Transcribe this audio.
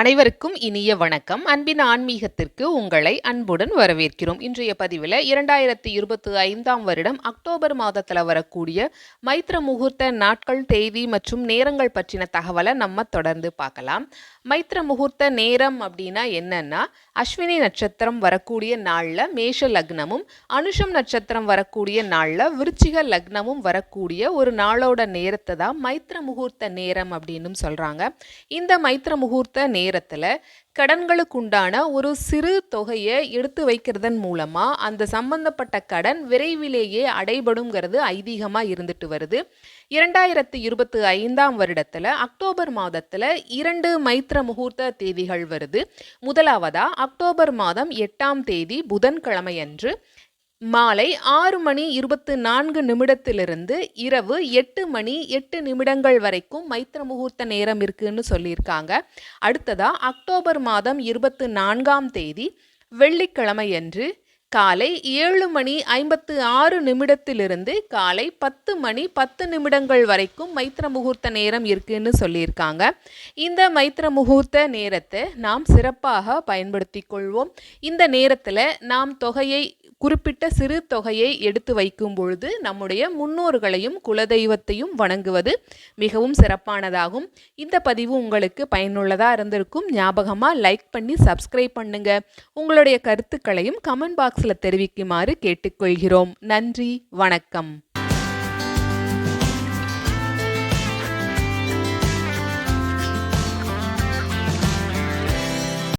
அனைவருக்கும் இனிய வணக்கம். அன்பின் ஆன்மீகத்திற்கு உங்களை அன்புடன் வரவேற்கிறோம். இன்றைய பதிவில் இரண்டாயிரத்தி இருபத்தி ஐந்தாம் வருடம் அக்டோபர் மாதத்தில் வரக்கூடிய மைத்ர முகூர்த்த நாட்கள் தேதி மற்றும் நேரங்கள் பற்றின தகவலை நம்ம தொடர்ந்து பார்க்கலாம். மைத்ர முகூர்த்த நேரம் அப்படின்னா என்னன்னா அஸ்வினி நட்சத்திரம் வரக்கூடிய நாளில் மேஷ லக்னமும் அனுஷம் நட்சத்திரம் வரக்கூடிய நாளில் விருச்சிக லக்னமும் வரக்கூடிய ஒரு நாளோட நேரத்தை தான் மைத்ர முகூர்த்த நேரம் அப்படின்னு சொல்கிறாங்க இந்த மைத்ர முகூர்த்த நேரத்தில் கடன்களுக்குண்டான ஒரு சிறு தொகையை எடுத்து வைக்கிறதன் மூலமாக அந்த சம்பந்தப்பட்ட கடன் விரைவிலேயே அடைபடுங்கிறது ஐதீகமாக இருந்துட்டு வருது. இரண்டாயிரத்தி இருபத்தி ஐந்தாம் வருடத்தில் அக்டோபர் மாதத்தில் இரண்டு மைத்ர முகூர்த்த தேதிகள் வருது. முதலாவதா அக்டோபர் மாதம் எட்டாம் தேதி புதன்கிழமையன்று மாலை ஆறு மணி இருபத்து நான்கு நிமிடத்திலிருந்து இரவு எட்டு மணி எட்டு நிமிடங்கள் வரைக்கும் மைத்திர முகூர்த்த நேரம் இருக்குன்னு சொல்லியிருக்காங்க. அடுத்ததாக அக்டோபர் மாதம் இருபத்து நான்காம் தேதி வெள்ளிக்கிழமையன்று காலை ஏழு மணி ஐம்பத்து ஆறு நிமிடத்திலிருந்து காலை பத்து மணி பத்து நிமிடங்கள் வரைக்கும் மைத்திர முகூர்த்த நேரம் இருக்குன்னு சொல்லியிருக்காங்க. இந்த மைத்திர முகூர்த்த நேரத்தை நாம் சிறப்பாக பயன்படுத்தி கொள்வோம். இந்த நேரத்தில் நாம் தொகையை குறிப்பிட்ட சிறு தொகையை எடுத்து வைக்கும் பொழுது நம்முடைய முன்னோர்களையும் குலதெய்வத்தையும் வணங்குவது மிகவும் சிறப்பானதாகும். இந்த பதிவு உங்களுக்கு பயனுள்ளதாக இருந்திருக்கும் ஞாபகமாக லைக் பண்ணி சப்ஸ்கிரைப் பண்ணுங்க. உங்களுடைய கருத்துக்களையும் கமெண்ட் பாக்ஸில் தெரிவிக்குமாறு கேட்டுக்கொள்கிறோம். நன்றி வணக்கம்.